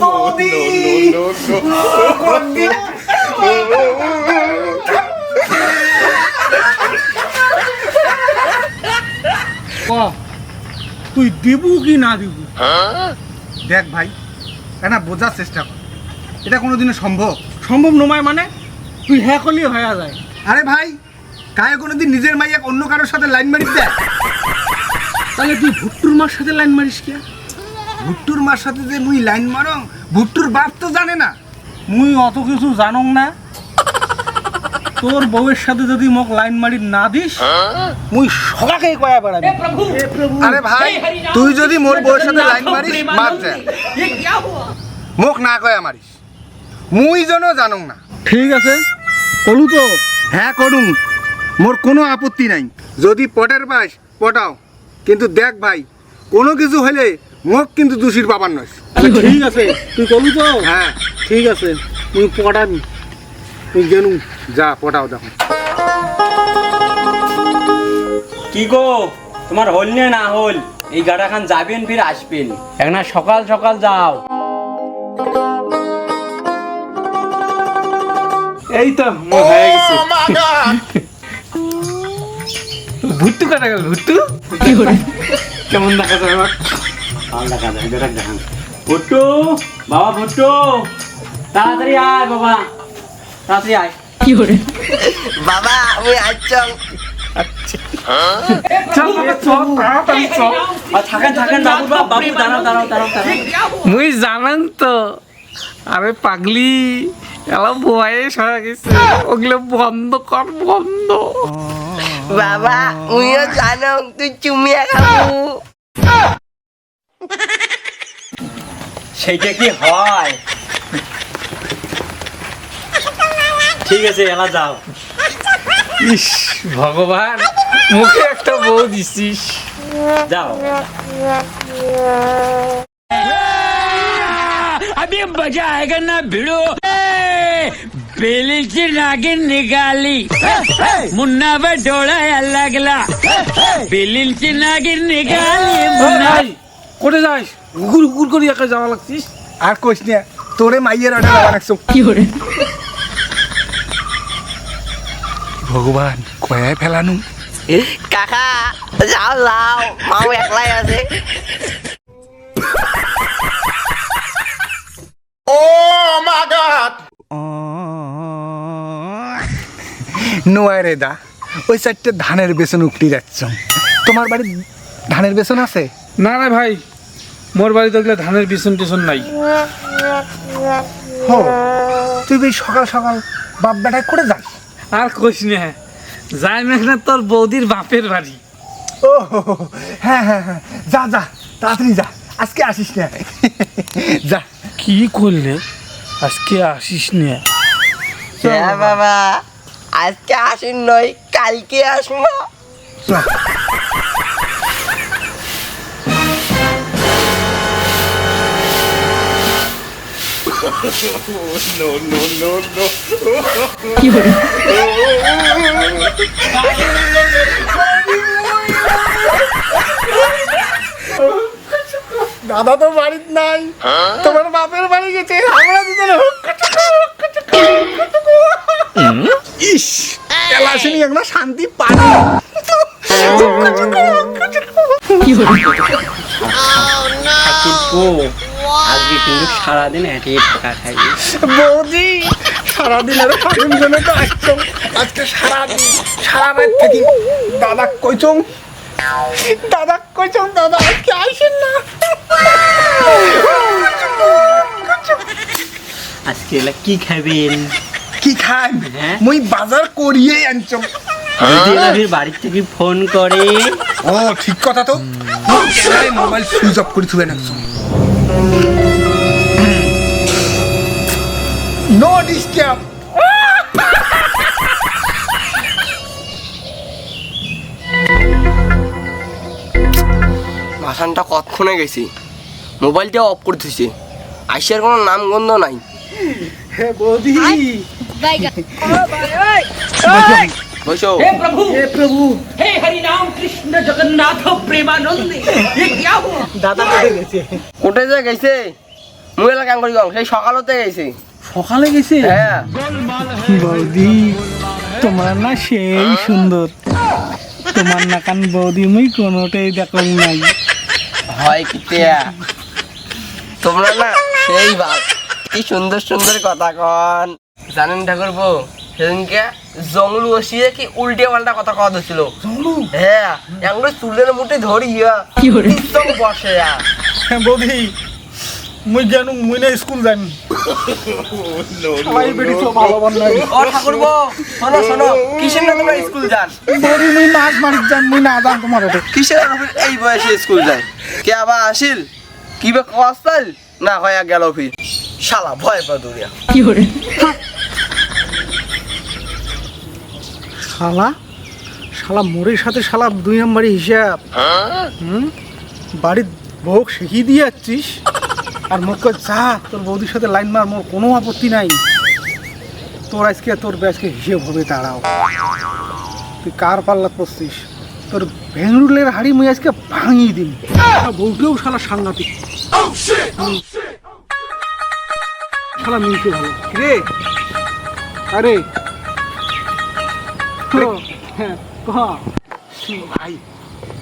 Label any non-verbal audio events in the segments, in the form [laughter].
বৌদি ক? তুই দিবু কি না দিবু? দেখ ভাই না বোঝার চেষ্টা কর। এটা কোনোদিনও সম্ভব। সম্ভব নমায় মানে তুই হ্যাঁ করলে হয়ে যায়। আরে ভাই কায়ে কোনোদিন নিজের মাইয়াক অন্য কারোর সাথে লাইন মারিস দেখ। তাহলে তুই ভুট্টুর মার সাথে লাইন মারিস কে? ভুট্টুর মার সাথে যে মুই লাইন মারং ভুট্টুর বাপ তো জানে না। মুই অত কিছু জানং না। তোর বউয়ের সাথে যদি মোক লাইন মারি না দিস মুই সকাকে কয়া বেড়াবি। আরে ভাই তুই যদি মোর বউয়ের সাথে লাইন মারিস মার যা মুখ না কয়া মারিস। মুই যেন জানং না। ঠিক আছে কলু তো। হ্যাঁ করুন মোর কোনো আপত্তি নাই। যদি পটের পাস পটাও। কিন্তু দেখ ভাই কোনো কিছু হলে মোক কিন্তু দোষীর বাবার নয়। ঠিক আছে তুই কলু তো? হ্যাঁ। ঠিক আছে মুই পড়াবি তুই গেনু। যা পটাও দেখো। কি গো তোমার হল নে না হল? এই গাড়া খান যাবেন ফির আসবেন। একনা সকাল সকাল যাও। এই তো হয়ে গেছে। ভুট্টু কাটা গেল ভুট্টু? কি করে? কেমন দেখা যায় দেখান ভুট্টু বাবা ভুট্টু। তাড়াতাড়ি আয় বাবা। তাড়াতাড়ি আয়। বাবা, মুই জানেন তো আরে পাগলি এলা বয়স হয়ে গেছে। ওগুলো বন্ধ কর বন্ধ। বাবা উইও জানো তুই চুমিয়া খাব। সেইটা কি হয় ঠিক আছে এলা যাও ইস ভগবান মুখে একটা বউ দিছিস যাও अभी मजा आएगा ना भिड़ो बेली से नागिन निकाली मुन्ना पे डोला लगला बेली से नागिन निकाली मुन्ना এই, কোটে যাস? গুগুর গুগুর করে একা যাওয়া লাগছিস? আর কোশ নে তোরে মাইয়ের অর্ডার দেওয়া রাখছো ভগবান কয়ায় ফেলানু? কাকা যাও যাও মাও একলাই আছে। নোয়ায় রে দা ওই চারটে ধানের বেসন উকটি যাচ্ছ। তোমার বাড়ি ধানের বেসন আছে? না না ভাই মোর বাড়ি দেখলে ধানের বিছন টিছন নাই। হো তুই বেশ সকাল সকাল বাপ বেটায় করে যাস? আর কইস না যাই না তোর বৌদির বাপের বাড়ি। ও হ্যাঁ হ্যাঁ হ্যাঁ যা যা তাড়াতাড়ি যা আজকে আসিস না। যা। কি করলে আজকে আসিস না। হ্যাঁ বাবা আজকে আসুন নয় কালকে আসব। চল। দাদা তো বাড়ির নাই তোমার বাপের বাড়ি গেছে আমরা দুজনে ইস এলাসিনি একটা শান্তি পাই ও আজকে কিন্তু সারাদিন হেঁটে টাকা খাই বৌদি সারাদিন আরে ফাগুন জন্য তো আসছো আজকে সারাদিন সারা রাত থাকি দাদা কইছং দাদা কইছং দাদা আজকে আইসেন না। আজকে এলা কি খাবেন কি খাই? হ্যাঁ? মুই বাজার করিয়ে আনছো যদি এলা ফির থেকে ফোন করে। ও ঠিক কথা তো। মোবাইল সুইচ অফ করে থুবে নাকছো নো ডিস্টার্ব ভাষণটা কতক্ষণে গেছি মোবাইলটা অফ করে দিছে আইসার কোনো নাম গন্ধ নাই হ্যাঁ বৌদি বসো हे प्रभु हे प्रभु हे हरि राम कृष्ण जगन्नाथ प्रेमानंद ये क्या हुआ দাদা কোথায় গেছে কোটে যে গেছে মুই এলা কেন করি গং সেই সকালতে গেছি সকালে গেছে? হ্যাঁ। বৌদি তোমার না সেই সুন্দর। তোমার না কান বৌদি মুই কোনোটাই দেখুন নাই। হয় কিতিয়া তোমরা না সেই ভালো কি সুন্দর সুন্দর কথা কন। জানেন ঠাকুর বউ সেদিনকে জঙ্গলু বসিয়ে কি উল্টে পাল্টা কথা কথা হচ্ছিল হ্যাঁ এগুলো চুলের মুঠে ধরিয়া একদম বসে হ্যাঁ বৌদি মুই জানু মুই না স্কুল যাই সবাই বেটি তো ভালো বান্নাই ও শোনো শোনো কিসের না তোমরা স্কুল যান? বৌদি মুই মাছ মারিত যান মুই না যান তোমার ওটা কিসের অফিস এই বয়সে স্কুল যায়? কে আবার আসিল? কি বা কস্তাল না হয় গেল ফির শালা ভয় পা দৌড়িয়া শালা? শালা মোরের সাথে শালা দুই নম্বরই হিসাব। হুম? বাড়ির বউক শিখিয়ে দিয়ে যাচ্ছিস? আর মুখ কর, যা তোর বৌদির সাথে লাইন মার মোর কোনো আপত্তি নাই। তোর আজকে তোর আজকে হিসেব হবে তাড়াও তুই কার পাল্লা করছিস? তোর ভেঙরুলের হাড়ি মুই আজকে ভাঙিয়ে দিন বউকেও শালা সাংঘাতিক। শালা মিলতে ভালো। রে। আরে। হ্যাঁ ভাই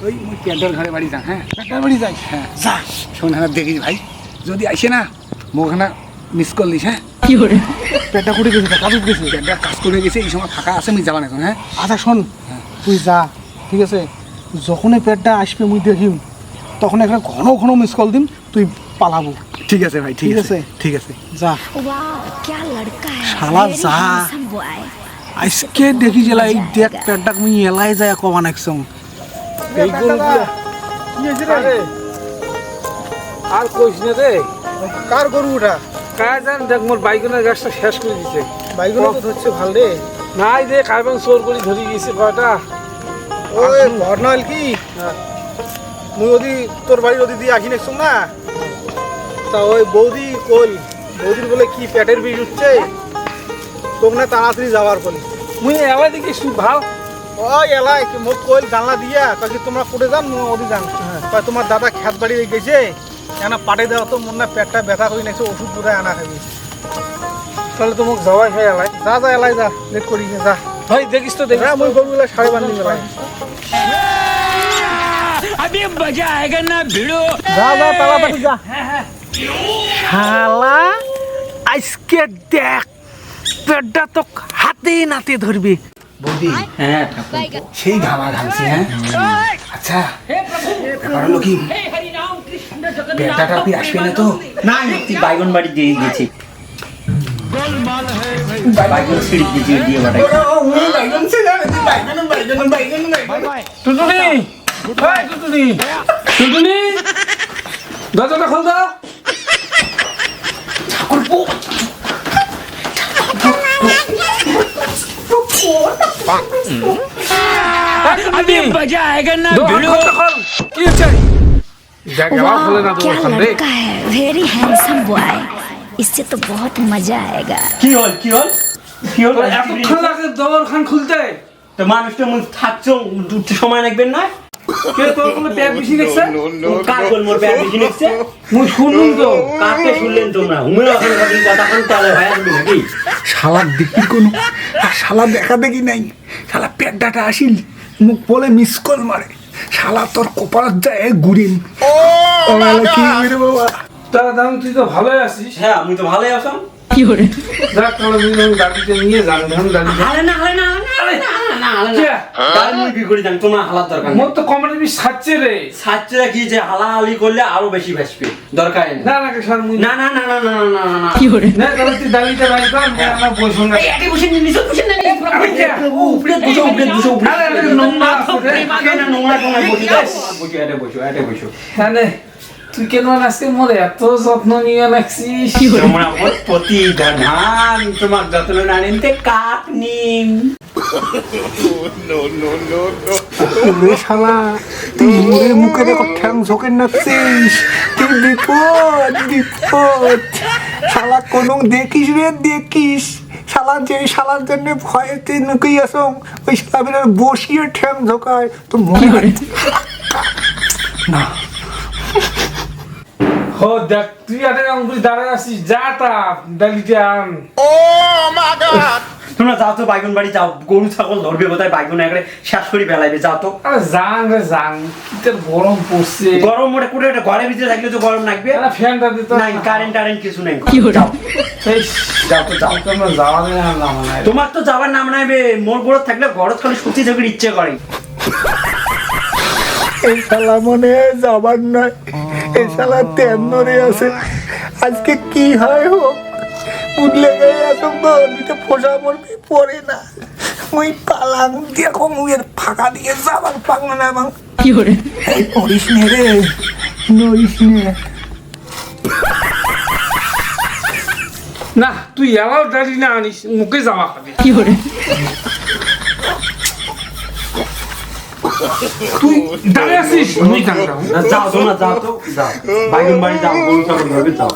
ওই মুই প্যান্টার ঘরে বাড়ি যা হ্যাঁ? প্যান্টার বাড়ি যাই? হ্যাঁ। যা। শোন হ্যাঁ দেখিস ভাই। যদি আইসে না মোখানা মিস করলিস হ্যাঁ? কি করে? পেটটা কুটে গেছি কাজ গেছি। পেটটা কাজ করে গেছে এই সময় ফাঁকা আছে আমি যাবা না এখন হ্যাঁ? আচ্ছা শোন হ্যাঁ। তুই যা ঠিক আছে? যখনই পেটটা আসবে মুই দেখিম তখন এখানে ঘন ঘন মিস কল দিম তুই পালাবো। ঠিক আছে ভাই ঠিক আছে ঠিক আছে। যা। শালা যা। আজকে দেখি জেলা এই দেখ পেটটা মুই এলাই যায় কমান একসঙ্গে। এই আর কইস না রে। কার গরু ওটা? কাজ জান দেখ মোর বাইকনের গাছটা শেষ করে দিছে। বাইগুলো তো ধরছে ভালো রে। নাই রে কার্বন চোর করে ধরে গেছে কয়টা। ওই ভর্নল কি? মুই ওদি তোর বাড়ি ওদি দিয়ে আখি নেকছুম না? তা ওই বৌদি কই বৌদির বলে কি পেটের বিষ উঠছে? তোক না তাড়াতাড়ি যাওয়ার বলি মুই এলাই দেখি ভালো? ওই এলাই মোক কইল জানলা দিয়া কাকি তোমরা কোটে যান মুই ওদি যান। কয় তোমার দাদা খেত বাড়ি গেছে? এনা পাটে দেওয়া তো মন না পেটটা ব্যথা হয়ে নেছে ওষুধ পুরাই আনা খাবি তাহলে তো মোক যাওয়াই হয় এলাই যা যা এলাই যা লেট করি যা ভাই দেখিস তো দেখিস হ্যাঁ মুই গরুগুলা সাড়ে বান্ধি এলাই अभी मजा आएगा ना भिड़ो যা যা তাড়াতাড়ি যা শালা আজকে দেখ পেটটা তো হাতে নাতে ধরবি বৌদি হ্যাঁ সেই ঘামা ঘামছি হ্যাঁ আচ্ছা ব্যাপার হলো কি বেটাটা কি আসবে না তো? না? তুই বাইগন বাড়ি দিয়ে গেছি। বাইগন সিঁড়ি দিয়ে দিয়ে বাটাই বাইগন সিঁড়ি বাইগন বাইগন বাইগন বাইগন। টুটুনি হ্যাঁ, ওই টুটুনি টুটুনি দরজাটা খোল দাও ঠাকুর পো अभी बजाएगा ना भिड़ो ये चाहिए क्या খান রে लड़का है वेरी हैंडसम बॉय इससे तो बहुत मजा आएगा কি হল কি হল কি হল এতক্ষণ লাগে দর খান খুলতে তো মানুষটা মুখ থাকছো উঠতে সময় লাগবেন না কে তোর কোনো প্যাক বেশি দেখছে কার বল মোর ব্যাগ বেশি নিচ্ছে মুই শুনুন তো কাকে শুনলেন তোমরা হুমের ওখানে কদিন কথা খান তাহলে হয় আসবে নাকি শালা দেখি কোনো আর শালা দেখা দেখি নাই শালা পেটটাটা আসিল মুখ বলে মিস কল মারে শালা তোর কপালত যায় গুড়িন ও কি রে বাবা? তারা দাম তুই তো ভালোই আছিস। হ্যাঁ আমি তো ভালোই আসাম কি করে যাক তাহলে মিলন গাড়িতে নিয়ে যান ধরুন গাড়িতে আরে না আরে না আরে না না আরে না গাড়ি নিয়ে কি করি জান তোমার হালাত দরকার মোর তো কমিটি সাচ্ছে রে সাচ্ছে রে কি যে হালাহালি করলে আরও বেশি ভাসবে দরকার না না স্যার না না না না না না না কি করে না তাহলে তুই গাড়িতে বাই কর আমরা বসুন না একে বসে নিচে বসে না উপরে বসো উপরে বসো উপরে নোংরা নোংরা নোংরা বসে বসো এটা বসো এটা বসো হ্যাঁ তুই কেন আজকে মোর? এত যত্ন নিয়ে রাখছিস। তোমরা মোর যত্ন না নিতে কাক ওরে শালা তুই মুড়ে মুখে দেখো ঠ্যাং ঝোঁকে নাচছিস। তুই বিপদ বিপদ। শালা কোনো দেখিস রে দেখিস। শালা যে শালার জন্য ভয়ে তুই নুকি আসো ওই শালা বসিয়ে ঠ্যাং ঝোঁকায়। তো মনে হয় না। ও দেখ তুই একটা অঙ্কুশ দাঁড়ায় আছিস যা তা আন। তোমরা যাও তো বাইগুন বাড়ি যাও। গরু ছাগল ধরবে কোথায় বাইগুন একবারে। শেষ করে বেলাইবে যাও তো। আরে যান রে যান। কি তোর গরম পড়ছে। গরম মোটে করে একটা ঘরের ভিতরে থাকলে তো গরম লাগবে। এরা ফ্যানটা দিত নাই কারেন্ট টারেন্ট কিছু নেই। কি হলো? যাও। যাও তো যাও। তোমরা না নাম নাই। তোমার তো যাবার নাম নাইবে মোর গরত থাকলে গরত খালি সুতি ঝগড়ি ইচ্ছে করে। এই শালা মনে যাবার নয় এই শালা তেমনরে আছে। আজকে কি হয় হোক উঠলে গিয়ে আসুক তো দুটো ফোসা পড়বি পড়ে না। ওই পালাম দেখো মুখের ফাঁকা দিয়ে যাবার পাগলা না এবং এই পড়িস নে রে নড়িস নে। না তুই এলাও ডালি না আনিস মুখে যাওয়া খাবি। তুই দাঁড়িয়ে আছিস? [laughs] মুই না, যাও তোমরা যাও তো যাও। বাইগুন বাড়ি যাও গরু ছাগল ধরবে যাও।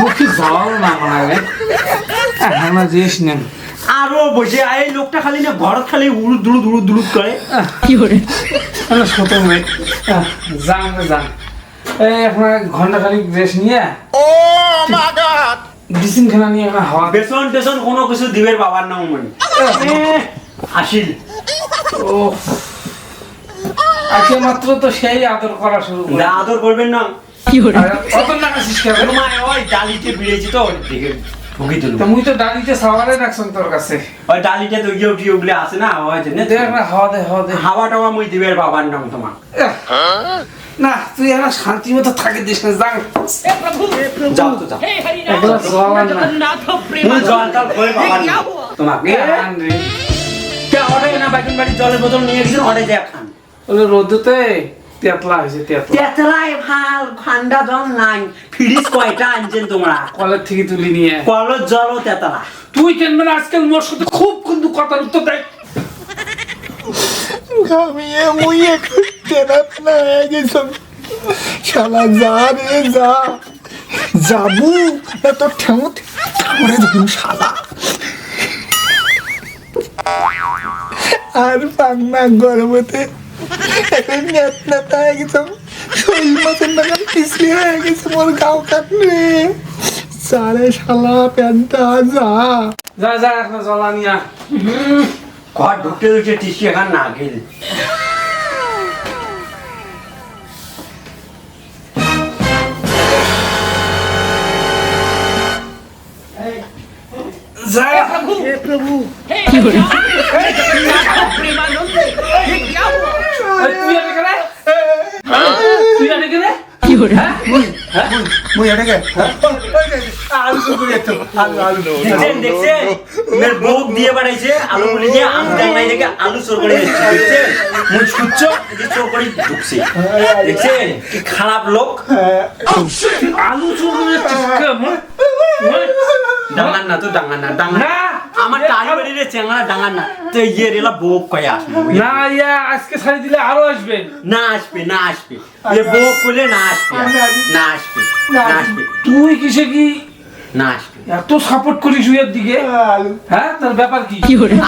মুখে যাওয়াও না মনে হয় হ্যাঁ না জিনিস নেন আরও বসে আয়, এই লোকটা খালি না ঘরত খালি উড়ু দুড়ু দুড়ু দুড়ু করে। তাহলে ছোট মেয়ে। যান যান। এই আপনার ঘণ্টা খানিক রেস্ট নিয়ে। ও ডিসিন খানা নিয়ে এখন হাওয়া বেসন টেসন কোনো কিছু দিবের বাবার নাম মানে। আসিল। আজকে মাত্র তো সেই আদর করা শুরু করে। না আদর করবেন না। কত টাকা শিক্ষা তোমার ওই ডালিতে বিড়েছি তো দেখে দিল তো মুই তো ডালিতে সাওয়ারে রাখছেন তোর কাছে। ওই ডালিতে তো উঠি উঠলে আসে না ওই জন্য দেখ না হাওয়া দে হাওয়া দে। হাওয়া টাওয়া মুই দিবের বাবার নাম তোমার না তুই এখন শান্তি মতো থাকে দিস না যান। যাও তো যাও। জল টল করে বাবার তোমাকে। আন রে। কে অর্ডার না বাইকুন বাড়ি জলের বোতল নিয়ে গেছিল অর্ডার দেয়া খান। ওই রোদতে তেতলা হয়েছে তেতলা। তেতলাই ভালো ঠান্ডা জল নাই ফ্রিজ কয়টা আনছেন তোমরা? কলের থেকে তুলি নিয়ে কলের জল তেতলা। তুই কেন মানে আজকাল মোর সাথে খুব কিন্তু কথার উত্তর দেয়। ঘামিয়ে মুইয়ে তেনা তেনা হয়ে গেছ। শালা যা রে যা। যাবু না তোর ধরুন শালা। আর পাংনা গরমতে এখন নেত নেতা শরীর মতন লাগান পিছলি হয়ে গেছে মোর গাও কাটলে। সারে শালা প্যান্টটা যা। যা যা এখন জলা নিয়া ঘর ঢুকতে ঢুকতে টিসি এখান না গেল। যা। এই, তুই আনে কেনে? তুই আনে কেনে? মুই এটাকে আলু করে তো আলু আলু। দেখছেন দেখছেন? মেয়ের বউ দিয়ে বাড়াইছে আলু বলি দিয়ে আলু ডাঙাই দেখে আলু চোর করে দিচ্ছে দেখছেন? মুখ ছুচ্ছ যে চোর করে ঢুকছে। দেখছেন? কি খারাপ লোক। আলু চুর করে না তো ডাঙার না ডাঙার না। আমার টালি বাড়ি রে চেঙ্গা ডাঙার না। তো ইয়ে রেলা বউ কয়ে আসবে? না ইয়া আজকে ছাড়ি দিলে আরও আসবেন না আসবে না আসবে। এ বউ করলে না আসবে না আসবে না আসবে। তুই কিসে কি? না আসবে। এত সাপোর্ট করিস উইয়ের দিকে? হ্যাঁ তার ব্যাপার কি?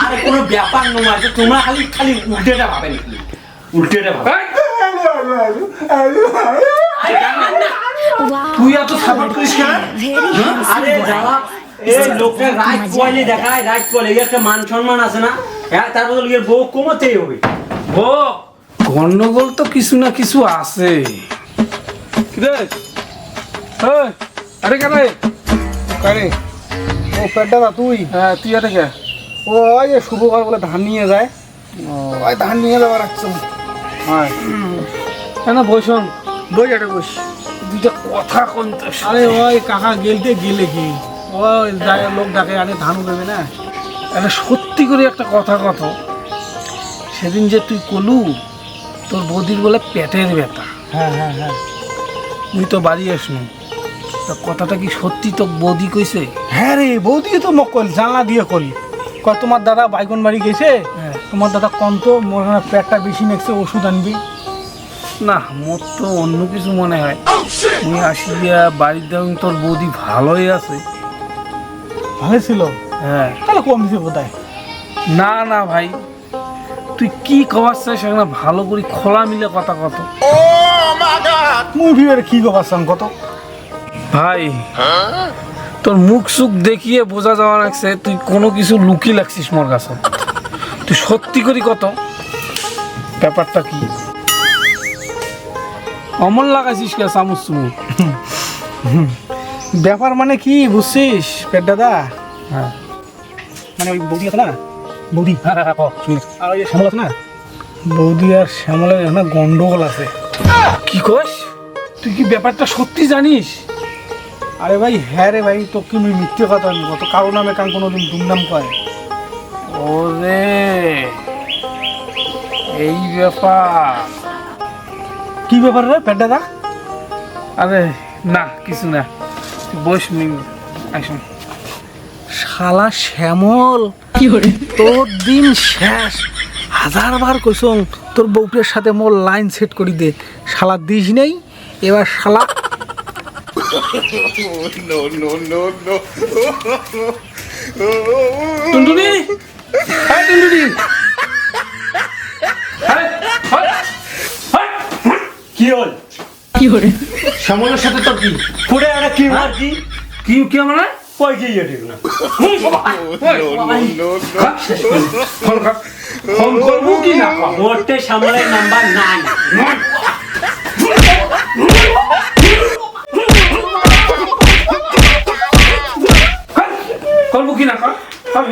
আর কোনো ব্যাপার নয় যে তোমরা খালি খালি উল্টেটা ভাবেন খালি উল্টেটা ভাবে। এই, আলু আলু আলু আলু আলু। আরে ডাঙার না। তুই এত সাপোর্ট করিস কেন? আরে যারা এই লোকটা রাইট পয়লে দেখায় রাইট পয়লে একটা মান সম্মান আছে না? হ্যাঁ তার বদল এর বউ কমাতেই হবে। ও গন্ডগোল তো কিছু না কিছু আছে। কিরে? এই, আরে কেন কারে? ও পেটটা না তুই? হ্যাঁ তুই এটা কে? ও ওই যে বলে ধান নিয়ে যায়। ওই ধান নিয়ে যাবার রাখছো হ্যাঁ। কেন বসুন বই এটা বস দুইটা কথা কোনটা আরে ওই কাকা গেলতে গেলে কি? ওই লোক ডাকে আরে ধান দেবে না। একটা সত্যি করে একটা কথা কত সেদিন যে তুই কলু তোর বৌদির বলে পেটের ব্যথা। হ্যাঁ হ্যাঁ হ্যাঁ। তুই তো বাড়ি আসনি তা কথাটা কি সত্যি তো বৌদি কইছে? হ্যাঁ রে বৌদি তো মোক কল জানলা দিয়ে কল কয় তোমার দাদা বাইকন বাড়ি গেছে? হ্যাঁ। তোমার দাদা কম তো মোর পেটটা বেশি নেছে ওষুধ আনবি। না মোর তো অন্য কিছু মনে হয়। তুই আসিয়া বাড়িতে দেখুন তোর বৌদি ভালোই আছে। ভালো ছিল হ্যাঁ। তাহলে কম দিছে বোধহয়। না না ভাই। তুই কি খবর চাই সেখানে ভালো করে খোলা মিলে কথা কত? মুই ভিড়ে কি গো পারছাম কত? ভাই তোর মুখ সুখ দেখিয়ে বোঝা যাওয়া লাগছে তুই কোনো কিছু লুকি লাগছিস মোর কাছে। তুই সত্যি করি কত? ব্যাপারটা কি? অমন লাগাইছিস কে চামচ চুমু ব্যাপার মানে কি বুঝছিস পেট দাদা? হ্যাঁ। মানে ওই বৌদি আছে না? বৌদি। হ্যাঁ হ্যাঁ আর ওই শ্যামল আছে না? বৌদি আর শ্যামলের না গন্ডগোল আছে। কি কস? তুই কি ব্যাপারটা সত্যি জানিস? আরে ভাই হ্যাঁ রে ভাই তো কি মুই মিথ্যে কথা বলব। তো কারও নামে কান কোনোদিন দুর্নাম কয় ওরে এই ব্যাপার। কি ব্যাপার রে পেট দাদা? আরে না কিছু না। বস আসুন। শালা শ্যামল তোর দিন শেষ। হাজার বার কইসং তোর বউটের সাথে মোর লাইন সেট করি দে। শালা দিস নেই এবার শালা টুনটুনি? হ্যাঁ টুনটুনি। হ্যাঁ, হ্যাঁ, হ্যাঁ। কি হল শ্যামলের সাথে তোর কি পুরে একটা কি মার কি কি কি মানে কই কি ইয়ে ঠিক না ফোন কর করব কি না মোটে সামলায় নাম্বার নাই করব কি না কর কর।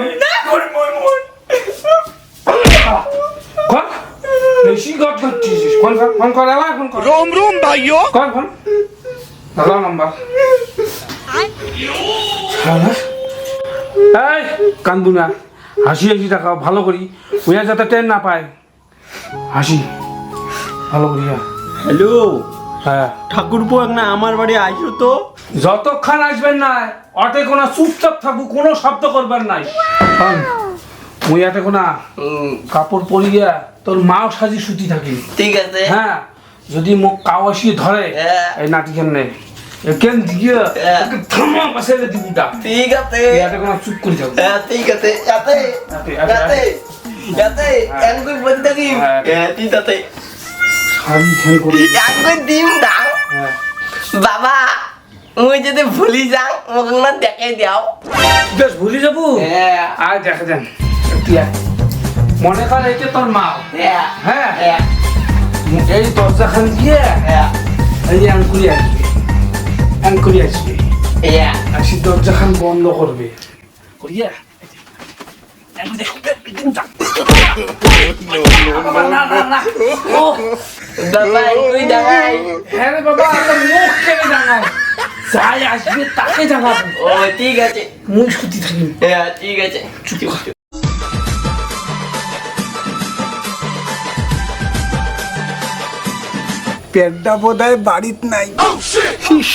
কর বেশি গট করছিস ফোন কর ফোন কর এলা ফোন কর রোম রোম ভাইও কর ফোন দাদা নাম্বার এই কান্দু না হাসি হাসি টাকা ভালো করি। ওইয়া যাতে ট্রেন না পায়। হাসি ভালো করি হ্যাঁ। হ্যালো? হ্যাঁ। ঠাকুরপো না আমার বাড়ি আইসো তো। যতক্ষণ আসবেন না অটে কোনো চুপচাপ থাকব কোনো শব্দ করবেন নাই মুই এতে কোনা কাপড় পরিয়া তোর মাও সাজি সুতি থাকি। ঠিক আছে। হ্যাঁ যদি মোক কাউ আসিয়ে ধরে হ্যাঁ। এই নাটি কেন কেন দিয়ে। থামা পাশে দিবুটা ঠিক আছে এতে কোনো চুপ করে যাব হ্যাঁ ঠিক আছে যাতে যাতে, যাতে একগুই বলতে দিম হ্যাঁ। ঠিক আছে সারি খেল করে একগুই দিম হ্যাঁ। বাবা ওই যদি ভুলি যাও মোক না দেখাই দাও বেশ ভুলে যাব হ্যাঁ আয় দেখা যান মনে কর এটা তোর মা হ্যাঁ হ্যাঁ এই দরজাখান দিয়ে হ্যাঁ এই আঙ্কুরি আসবে আঙ্কুরি আসবে। হ্যাঁ আসি দরজাখান বন্ধ করবে। করিয়া? না, না, না। ও, বাবা একগুই দেখাই হ্যাঁ আসবে ঠিক আছে। মুখ সুতি থাকি হ্যাঁ ঠিক আছে। পেটটা বোধ হয় বাড়িত নাই ইস,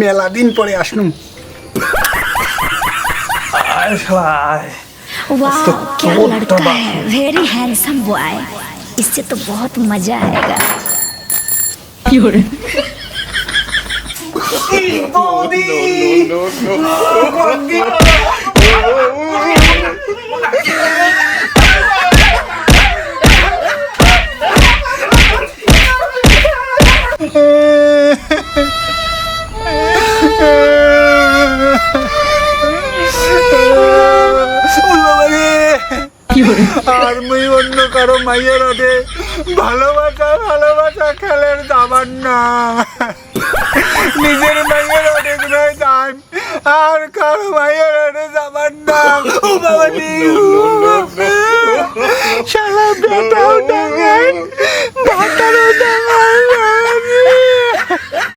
মেলা দিন পরে আসলুম আয় শালা, আয়। वाह तो क्या बहुत लड़का तबाह है वेरी हैंडसम बॉय इससे तो बहुत मजा आएगा ও মাইয়ের ওঠে ভালোবাসা ভালোবাসা খেলের দাবার না নিজের মাইয়ের ওঠে নয় দাম? আর কারও মাইয়ের ওঠে দাবার না ও বাবা। শালা বেটাও ডাঙায় ডাক্তারও ডাঙায়।